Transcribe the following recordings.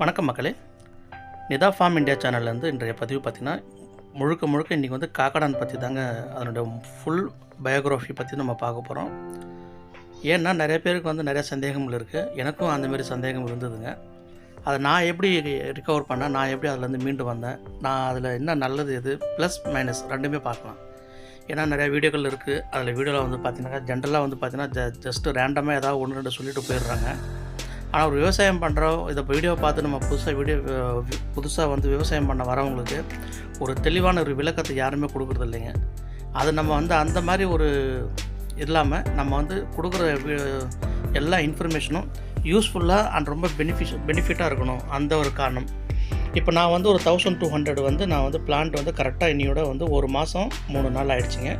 வணக்கம் மக்களே. Nita form India சேனல்லேருந்து இன்றைய பதிவு பார்த்திங்கன்னா முழுக்க முழுக்க இன்றைக்கி வந்து காக்கடான் பற்றி தாங்க அதனுடைய ஃபுல் பயோகிராஃபி பற்றி நம்ம பார்க்க போகிறோம் ஏன்னா நிறைய பேருக்கு வந்து நிறைய சந்தேகங்கள் இருக்குது எனக்கும் அந்தமாரி சந்தேகம் இருந்ததுங்க. அதை நான் எப்படி ரிகவர் பண்ணேன்? நான் எப்படி அதுலேருந்து மீண்டு வந்தேன்? நான் அதில் என்ன நல்லது எது? ப்ளஸ் மைனஸ் ரெண்டுமே பார்க்கலாம். ஏன்னா நிறைய வீடியோக்கள் இருக்குது அதில் வீடியோவில் வந்து பார்த்தீங்கன்னா ஜென்ரலாக வந்து பார்த்தீங்கன்னா ஜ ஜஸ்ட்டு ரேண்டமாக ஏதாவது ஒன்று ரெண்டு சொல்லிட்டு போயிடுறாங்க. ஆனால் ஒரு விவசாயம் பண்ணுறோம் இதை வீடியோ பார்த்து நம்ம புதுசாக வீடியோ புதுசாக வந்து விவசாயம் பண்ண வரவங்களுக்கு ஒரு தெளிவான ஒரு விளக்கத்தை யாருமே கொடுக்குறது இல்லைங்க. அது நம்ம வந்து அந்த மாதிரி ஒரு இல்லாமல் நம்ம வந்து கொடுக்குற வி- எல்லா இன்ஃபர்மேஷனும் யூஸ்ஃபுல்லாக அண்ட் ரொம்ப பெனிஃபிஷ் பெனிஃபிட்டாக இருக்கணும். அந்த ஒரு காரணம். இப்போ நான் வந்து ஒரு தௌசண்ட் டூ ஹண்ட்ரட் வந்து நான் வந்து பிளான்ட் வந்து கரெக்டாக இன்னியோட வந்து ஒரு மாதம் மூணு நாள் ஆயிடுச்சுங்க.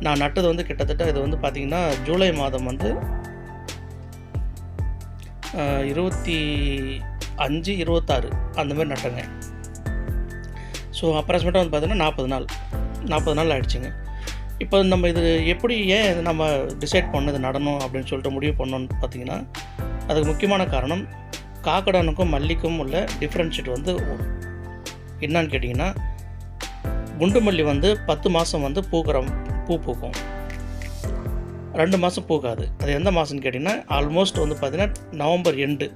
நான் நட்டது வந்து கிட்டத்தட்ட இது வந்து பார்த்திங்கன்னா ஜூலை மாதம் வந்து இருபத்தி அஞ்சு இருபத்தாறு அந்த மாதிரி நட்டேங்க. ஸோ அப்ராக்சிமேட்டாக வந்து பார்த்தீங்கன்னா நாற்பது நாள். நாற்பது நாள் ஆகிடுச்சிங்க இப்போ நம்ம இது எப்படி ஏன் இது நம்ம டிசைட் பண்ணது நடணும் அப்படின்னு சொல்லிட்டு முடிவு பண்ணோன்னு பார்த்தீங்கன்னா அதுக்கு முக்கியமான காரணம் காக்கடானுக்கும் மல்லிக்கும் உள்ள டிஃப்ரென்ஷியேட் வந்து என்னன்னு கேட்டிங்கன்னா குண்டு மல்லி வந்து பத்து மாதம் வந்து பூக்கிற பூ பூக்கும். ரெண்டு மாதம் பூக்காது அது எந்த மாதம்னு கேட்டிங்கன்னா ஆல்மோஸ்ட் வந்து பார்த்திங்கன்னா நவம்பர் எண்டு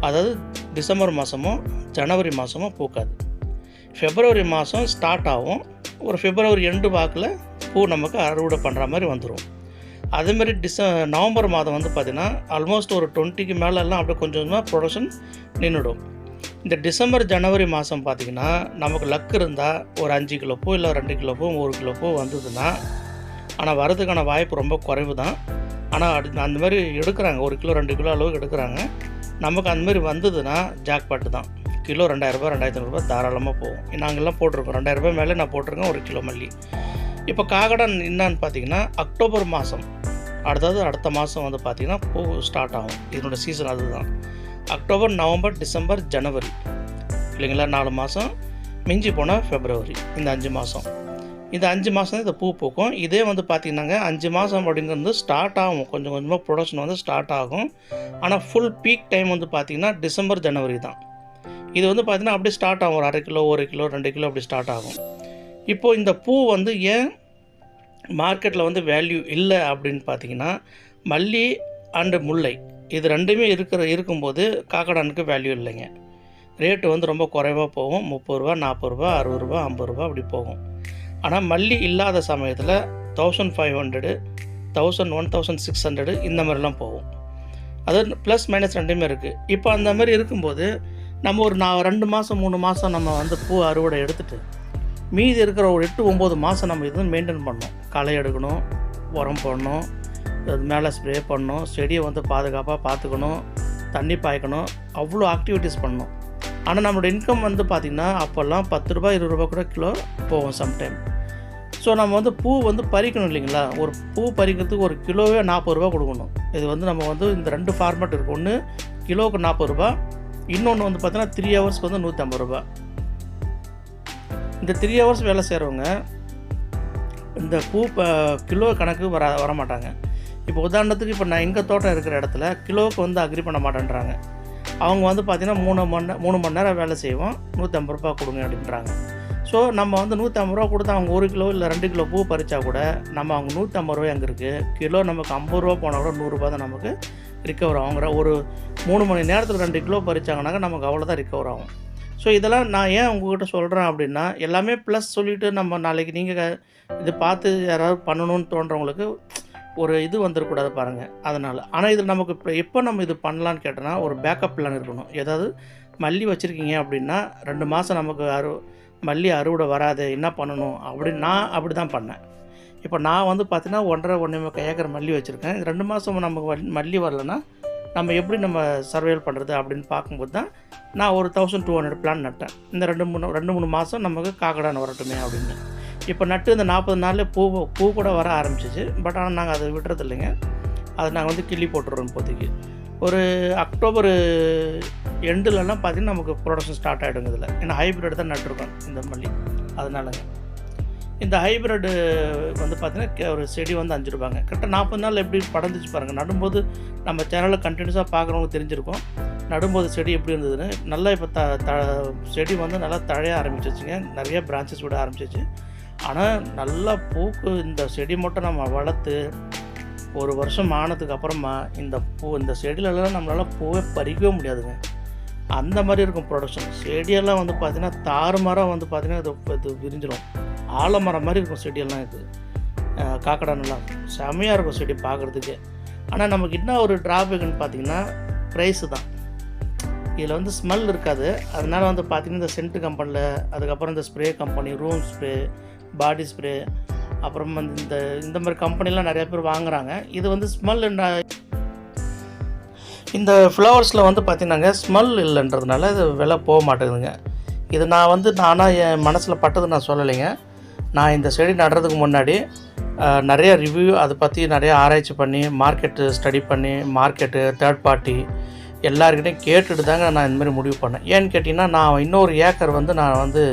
அதாவது டிசம்பர் மாதமோ ஜனவரி மாதமோ பூக்காது ஃபெப்ரவரி மாதம் ஸ்டார்ட் ஆகும். ஒரு ஃபிப்ரவரி எண்டு வாக்கில் பூ நமக்கு அறுவடை பண்ணுற மாதிரி வந்துடும் அதேமாதிரி டிச நவம்பர் மாதம் வந்து பார்த்திங்கன்னா ஆல்மோஸ்ட் ஒரு டுவெண்ட்டிக்கு மேலெல்லாம் அப்படியே கொஞ்சம் கொஞ்சமாக ப்ரொடக்ஷன் நின்றுடும் இந்த டிசம்பர் ஜனவரி மாதம் பார்த்திங்கன்னா நமக்கு லக் இருந்தால் ஒரு அஞ்சு கிலோ பூ இல்லை ரெண்டு கிலோ பூ ஒரு கிலோ பூ வந்ததுன்னா ஆனால் வரதுக்கான வாய்ப்பு ரொம்ப குறைவு தான் ஆனால் அந்த மாதிரி எடுக்கிறாங்க. ஒரு கிலோ ரெண்டு கிலோ அளவுக்கு எடுக்கிறாங்க. நமக்கு அந்த மாதிரி வந்ததுன்னா ஜாக்பாட்டு தான். கிலோ ரெண்டாயிரரூபா ரெண்டாயிரத்தி ஐநூறுரூபா தாராளமாக போகும். நாங்கள்லாம் போட்டிருக்கோம். ரெண்டாயிரரூபா மேலே நான் போட்டிருக்கேன் ஒரு கிலோ மல்லி. இப்போ காகடன் என்னான்னு பார்த்தீங்கன்னா அக்டோபர் மாதம் அடுத்தது அடுத்த மாதம் வந்து பார்த்திங்கன்னா பூ ஸ்டார்ட் ஆகும். இதனோட சீசன் அதுதான். அக்டோபர் நவம்பர் டிசம்பர் ஜனவரி. இல்லைங்களா? நாலு மாதம் மிஞ்சி போனால் ஃபெப்ரவரி இந்த அஞ்சு மாதம் இந்த அஞ்சு மாதம் தான் இந்த பூ பூக்கும். இதே வந்து பார்த்திங்கன்னாங்க அஞ்சு மாதம் அப்படிங்கிறது ஸ்டார்ட் ஆகும். கொஞ்சம் கொஞ்சமாக ப்ரொடக்ஷன் வந்து ஸ்டார்ட் ஆகும். ஆனால் ஃபுல் பீக் டைம் வந்து பார்த்திங்கன்னா டிசம்பர் ஜனவரி தான். இது வந்து பார்த்திங்கன்னா அப்படியே ஸ்டார்ட் ஆகும். ஒரு அரை கிலோ ஒரு கிலோ ரெண்டு கிலோ அப்படி ஸ்டார்ட் ஆகும். இப்போது இந்த பூ வந்து ஏன் மார்க்கெட்டில் வந்து வேல்யூ இல்லை அப்படின்னு பார்த்தீங்கன்னா மல்லி அண்டு முல்லை இது ரெண்டுமே இருக்கிற இருக்கும்போது காக்கடானுக்கு வேல்யூ இல்லைங்க. ரேட்டு வந்து ரொம்ப குறைவாக போகும். முப்பது ரூபா நாற்பது ரூபா அறுபது ரூபா ஐம்பது ரூபா அப்படி போகும். ஆனால் மல்லி இல்லாத சமயத்தில் thousand five hundred thousand one thousand six hundred இந்த மாதிரிலாம் போகும். அது ப்ளஸ் மைனஸ் ரெண்டுமே இருக்குது இப்போ அந்த மாதிரி இருக்கும்போது நம்ம ஒரு நான் ரெண்டு மாதம் மூணு மாதம் நம்ம வந்து பூ அறுவடை எடுத்துகிட்டு மீதி இருக்கிற ஒரு எட்டு ஒம்பது மாதம் நம்ம இது மெயின்டைன் பண்ணணும். களை எடுக்கணும் உரம் போடணும் அது மேலே ஸ்ப்ரே பண்ணணும் செடியை வந்து பாதுகாப்பாக பார்த்துக்கணும் தண்ணி பாய்க்கணும் அவ்வளோ ஆக்டிவிட்டீஸ் பண்ணணும். ஆனால் நம்மளோட இன்கம் வந்து பார்த்திங்கன்னா அப்போல்லாம் பத்து ரூபாய் இருபது ரூபா கூட கிலோ போகும் சம்டைம் ஸோ நம்ம வந்து பூ வந்து பறிக்கணும் இல்லைங்களா? ஒரு பூ பறிக்கிறதுக்கு ஒரு கிலோவே நாற்பது ரூபா கொடுக்கணும். இது வந்து நம்ம வந்து இந்த ரெண்டு ஃபார்மேட் இருக்குது ஒன்று கிலோவுக்கு நாற்பது ரூபா இன்னொன்று வந்து பார்த்தீங்கன்னா த்ரீ ஹவர்ஸ்க்கு வந்து நூற்றம்பது ரூபா இந்த த்ரீ ஹவர்ஸ் வேலை செய்கிறவங்க இந்த பூ கிலோ கணக்கு வர வர மாட்டாங்க இப்போ உதாரணத்துக்கு இப்போ நான் எங்கள் தோட்டம் இருக்கிற இடத்துல கிலோவுக்கு வந்து அக்ரி பண்ண மாட்டேன்றாங்க. அவங்க வந்து பார்த்திங்கன்னா மூணு மணி மூணு மணி நேரம் வேலை செய்வோம் நூற்றம்பது ரூபா கொடுங்க அப்படின்றாங்க. ஸோ நம்ம வந்து நூற்றம்பது ரூபா கொடுத்து அவங்க ஒரு கிலோ இல்லை ரெண்டு கிலோ பூ பறித்தா கூட நம்ம அவங்க நூற்றம்பது ரூபாய் அங்கே இருக்குது கிலோ நமக்கு ஐம்பது ரூபா போனால் கூட நூறுரூபா தான் நமக்கு ரிக்கவர் ஆகுங்கிற ஒரு மூணு மணி நேரத்தில் ரெண்டு கிலோ பறிச்சாங்கனாக்கா நமக்கு அவ்வளோதான் ரிக்கவர் ஆகும். ஸோ இதெல்லாம் நான் ஏன் உங்ககிட்ட சொல்கிறேன் அப்படின்னா எல்லாமே ப்ளஸ் சொல்லிவிட்டு நம்ம நாளைக்கு நீங்கள் இது பார்த்து யாராவது பண்ணணும்னு தோன்றவங்களுக்கு ஒரு இது வந்துடக்கூடாது பாருங்கள் அதனால். ஆனால் இதில் நமக்கு இப்போ எப்போ நம்ம இது பண்ணலான்னு கேட்டோன்னா ஒரு பேக்கப் பிளான் இருக்கணும். ஏதாவது மல்லி வச்சுருக்கீங்க அப்படின்னா ரெண்டு மாதம் நமக்கு அறு மல்லி அறுவடை வராது என்ன பண்ணணும்? அப்படின்னு நான் அப்படி தான் பண்ணேன். இப்போ நான் வந்து பார்த்தீங்கன்னா ஒன்றரை ஒன்றே ஏக்கர் மல்லி வச்சுருக்கேன். ரெண்டு மாதம் நமக்கு மல்லி வரலன்னா நம்ம எப்படி நம்ம சர்வைவல் பண்ணுறது அப்படின்னு பார்க்கும்போது தான் நான் ஒரு தௌசண்ட் டூ ஹண்ட்ரட் பிளான் நட்டேன். இந்த ரெண்டு மூணு ரெண்டு மூணு மாதம் நமக்கு காக்கடான் வரட்டுமே அப்படின்னு. இப்போ நட்டு இந்த நாற்பது நாளில் பூ பூ கூட வர ஆரம்பிச்சிச்சு. பட் ஆனால் நாங்கள் அதை விடுறது இல்லைங்க. அதை நாங்கள் வந்து கிள்ளி போட்டுறோம் இப்போதைக்கு. ஒரு அக்டோபர் எண்டுலலாம் பார்த்தீங்கன்னா நமக்கு ப்ரொடக்ஷன் ஸ்டார்ட் ஆகிடுங்க இதில். ஏன்னா ஹைப்ரிட் தான் நட்டுருக்கோம் இந்த மல்லி. அதனாலங்க. இந்த ஹைப்ரிட் வந்து பார்த்திங்கன்னா ஒரு செடி வந்து அஞ்சு ரூபாங்க கரெக்டாக நாற்பது நாள் எப்படி படந்துச்சு பாருங்கள் நடும்போது நம்ம சேனலில் கண்டினியூஸாக பார்க்குறவங்களுக்கு தெரிஞ்சிருக்கும். நடும்போது செடி எப்படி இருந்ததுன்னு. நல்லா இப்போ த த செடி வந்து நல்லா தழைய ஆரம்பிச்சிச்சுங்க நிறைய பிரான்ச்சஸ் விட ஆரம்பிச்சிச்சு ஆனால் நல்லா பூக்கு இந்த செடி மட்டும் நம்ம வளர்த்து ஒரு வருஷம் ஆனதுக்கு அப்புறமா இந்த பூ இந்த செடியிலலாம் நம்மளால் பூவே பறிக்கவே முடியாதுங்க. அந்த மாதிரி இருக்கும் ப்ரொடக்ஷன் செடியெல்லாம் வந்து பார்த்திங்கன்னா தாறுமாறாக வந்து பார்த்திங்கன்னா இது இது விரிஞ்சிடும் ஆலமரம் மாதிரி இருக்கும் செடியெல்லாம் இது. காக்கடா நல்லா செமையாக இருக்கும் செடி பார்க்குறதுக்கு ஆனால் நமக்கு என்ன ஒரு ட்ராபேக்னு பார்த்தீங்கன்னா ப்ரைஸு தான். இதில் வந்து ஸ்மெல் இருக்காது. அதனால் வந்து பார்த்திங்கன்னா இந்த சென்ட் கம்பெனியில் அதுக்கப்புறம் இந்த spray company room spray body spray அப்புறம் வந்து இந்த இந்த மாதிரி கம்பெனிலாம் நிறைய பேர் வாங்குகிறாங்க இது வந்து ஸ்மெல் இந்த ஃப்ளவர்ஸில் வந்து பார்த்தீங்கன்னாங்க ஸ்மெல் இல்லைன்றதுனால இது விலை போக மாட்டேங்குதுங்க. இது நான் வந்து நானாக என் மனசில் பட்டது நான் சொல்லலைங்க. நான் இந்த செடி நடுறதுக்கு முன்னாடி நிறைய ரிவ்யூ அதை பற்றி நிறைய ஆராய்ச்சி பண்ணி மார்க்கெட்டு ஸ்டடி பண்ணி மார்க்கெட்டு தேர்ட் பார்ட்டி எல்லாருக்கிட்டையும் கேட்டுட்டு தாங்க நான் இந்தமாதிரி முடிவு பண்ணேன். ஏன்னு கேட்டிங்கன்னா நான் இன்னொரு ஏக்கர் வந்து நான் வந்து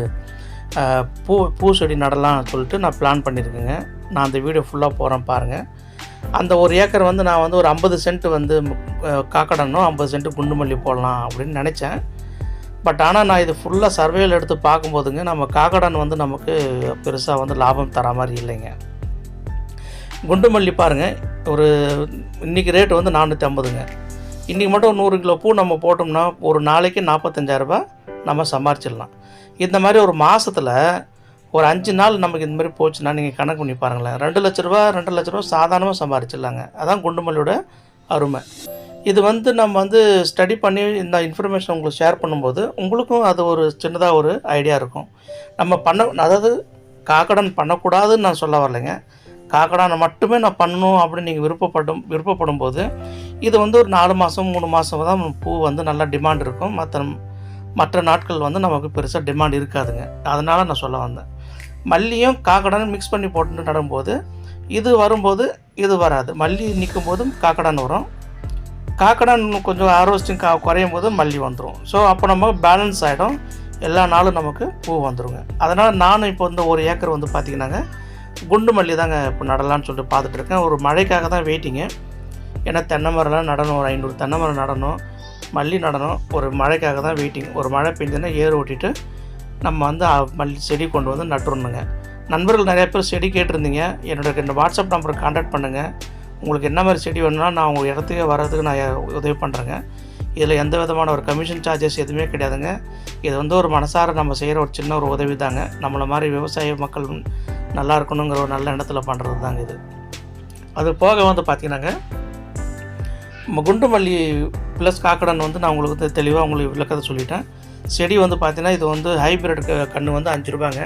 பூ பூ செடி நடலாம்னு சொல்லிட்டு நான் பிளான் பண்ணியிருக்கேங்க. நான் அந்த வீடியோ ஃபுல்லாக போகிறேன் பாருங்கள் அந்த ஒரு ஏக்கர் வந்து நான் வந்து ஒரு ஐம்பது சென்ட் வந்து காக்கடனும் ஐம்பது சென்ட் குண்டுமல்லி போடலாம் அப்படின்னு நினச்சேன். பட் ஆனால் நான் இது ஃபுல்லாக சர்வேயில் எடுத்து பார்க்கும்போதுங்க நம்ம காக்கடன் வந்து நமக்கு பெருசாக வந்து லாபம் தர மாதிரி இல்லைங்க. குண்டுமல்லி பாருங்கள் ஒரு இன்றைக்கி ரேட் வந்து நானூற்றி ஐம்பதுங்க இன்றைக்கி மட்டும் நூறு கிலோ பூ நம்ம போட்டோம்னா ஒரு நாளைக்கு நாற்பத்தஞ்சாயிரரூபா நம்ம சம்பாரிச்சிடலாம். இந்த மாதிரி ஒரு மாதத்தில் ஒரு அஞ்சு நாள் நமக்கு இந்த மாதிரி போச்சுன்னா நீங்கள் கணக்கு பண்ணி பாருங்களேன். ரெண்டு லட்ச ரூபா ரெண்டு லட்ச ரூபா சாதாரணமாக சம்பாரிச்சிடலாங்க. அதான் குண்டுமல்லியோட அருமை. இது வந்து நம்ம வந்து ஸ்டடி பண்ணி இந்த இன்ஃபர்மேஷன் உங்களுக்கு ஷேர் பண்ணும்போது உங்களுக்கும் அது ஒரு சின்னதாக ஒரு ஐடியா இருக்கும். நம்ம பண்ண அதாவது காக்கடன் பண்ணக்கூடாதுன்னு நான் சொல்ல வரலைங்க. காக்கடானை மட்டுமே நான் பண்ணணும் அப்படின்னு நீங்கள் விருப்பப்படும் விருப்பப்படும் போது இது வந்து ஒரு நாலு மாதம் மூணு மாதம் தான் பூ வந்து நல்லா டிமாண்ட் இருக்கும். மற்ற மற்ற நாட்கள் வந்து நமக்கு பெருசாக டிமாண்ட் இருக்காதுங்க. அதனால் நான் சொல்ல வந்தேன். மல்லியும் காக்கடானும் மிக்ஸ் பண்ணி போட்டு நடும்போது இது வரும்போது இது வராது. மல்லி நிற்கும் போதும் காக்கடான் வரும். காக்கடான் கொஞ்சம் ஆரோஸ்டிங் கா குறையும் போது மல்லி வந்துடும் ஸோ அப்போ நம்ம பேலன்ஸ் ஆகிடும் எல்லா நாளும் நமக்கு பூ வந்துருங்க. அதனால் நானும் இப்போ வந்து ஒரு ஏக்கர் வந்து பார்த்திங்கன்னாங்க குண்டு மல்லி தாங்க இப்போ நடலான்னு சொல்லிட்டு பார்த்துட்டு இருக்கேன். ஒரு மழைக்காக தான் வெயிட்டிங்கு ஏன்னா தென்னை மரம்லாம் நடணும். ஒரு ஐநூறு தென்னை மரம் நடணும். மல்லி நடணும் ஒரு மழைக்காக தான் வெயிட்டிங் ஒரு மழை பெஞ்சதுன்னா ஏர் ஓட்டிட்டு நம்ம வந்து மல்லி செடி கொண்டு வந்து நட்டுருணுங்க நண்பர்கள் நிறைய பேர் செடி கேட்டிருந்தீங்க. என்னோட இந்த வாட்ஸ்அப் நம்பருக்கு காண்டாக்ட் பண்ணுங்கள் உங்களுக்கு என்ன மாதிரி செடி வேணும்னா நான் உங்கள் இடத்துக்கு வர்றதுக்கு நான் உதவி பண்ணுறேங்க இதில் எந்த விதமான ஒரு கமிஷன் சார்ஜஸ் எதுவுமே கிடையாதுங்க. இது வந்து ஒரு மனசார நம்ம செய்கிற ஒரு சின்ன ஒரு உதவி தாங்க நம்மளை மாதிரி விவசாய மக்கள் நல்லா இருக்கணுங்கிற ஒரு நல்ல எண்ணத்தில் பண்ணுறது தாங்க இது. அது போக வந்து பார்த்திங்கன்னாங்க நம்ம குண்டு மல்லி ப்ளஸ் காக்கடன் வந்து நான் உங்களுக்கு தெ- தெளிவாக உங்களுக்கு விளக்கத்தை சொல்லிட்டேன். செடி வந்து பார்த்தீங்கன்னா இது வந்து ஹைப்ரிட் கன்று வந்து அஞ்சு ரூபாங்க.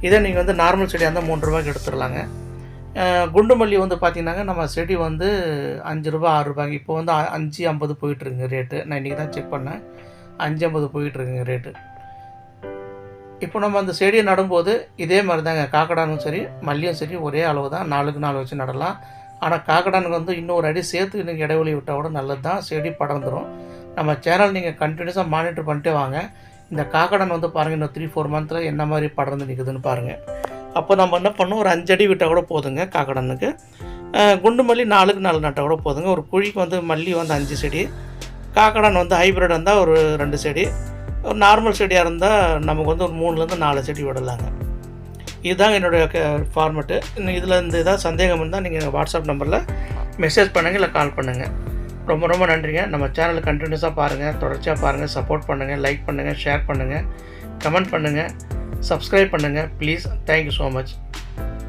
இதே நீங்கள் வந்து நார்மல் செடியாக இருந்தால் மூணு ரூபாய்க்கு எடுத்துடலாங்க. குண்டுமல்லி குண்டு மல்லி வந்து பார்த்தீங்கன்னாங்க நம்ம செடி வந்து அஞ்சு ரூபா ஆறு ரூபாய்க்கு இப்போ வந்து அ- அஞ்சு ஐம்பது போயிட்டுருங்க ரேட்டு நான் இன்றைக்கி தான் செக் பண்ணேன். அஞ்சு ஐம்பது போயிட்டுருக்குங்க ரேட்டு இப்போ நம்ம அந்த செடியை நடும்போது இதே மாதிரி தாங்க காக்கடானும் சரி மல்லியும் சரி ஒரே அளவு தான் நாளுக்கு நாலு வச்சு நடலாம். ஆனால் காக்கடானுக்கு வந்து இன்னொரு அடி சேர்த்து நீங்கள் இடைவெளி விட்டால் கூட நல்லது தான் செடி படர்ந்துடும் நம்ம சேனல் நீங்கள் கண்டினியூஸாக மானிட்டர் பண்ணிட்டே வாங்க. இந்த காக்கடன் வந்து பாருங்கள் இன்னும் த்ரீ ஃபோர் மந்த்தில் என்ன மாதிரி படர்ந்து நிற்குதுன்னு பாருங்கள் அப்போ நம்ம என்ன பண்ணோம்? ஒரு அஞ்சு அடி விட்டால் கூட போதுங்க காக்கடனுக்கு. குண்டு மல்லி நாலுக்கு நாலு நட்டால் கூட போதுங்க. ஒரு குழிக்கு வந்து மல்லி வந்து அஞ்சு செடி. காக்கடன் வந்து ஹைப்ரிட் இருந்தால் ஒரு ரெண்டு செடி. ஒரு நார்மல் செடியாக இருந்தால் நமக்கு வந்து ஒரு மூணுலேருந்து நாலு செடி விடலாங்க. இதுதான் என்னுடைய ஃபார்மெட்டு இன்னும் இதில் இந்த ஏதாவது சந்தேகம் இருந்தால் நீங்கள் வாட்ஸ்அப் நம்பரில் மெசேஜ் பண்ணுங்கள் இல்லை கால் பண்ணுங்கள் ரொம்ப ரொம்ப நன்றிங்க. நம்ம சேனலை கண்டினியூஸாக பாருங்கள் தொடர்ச்சியாக பாருங்கள் சப்போர்ட் பண்ணுங்கள் லைக் பண்ணுங்கள் ஷேர் பண்ணுங்கள் கமெண்ட் பண்ணுங்கள் சப்ஸ்கிரைப் பண்ணுங்கள் ப்ளீஸ் தேங்க்யூ ஸோ மச்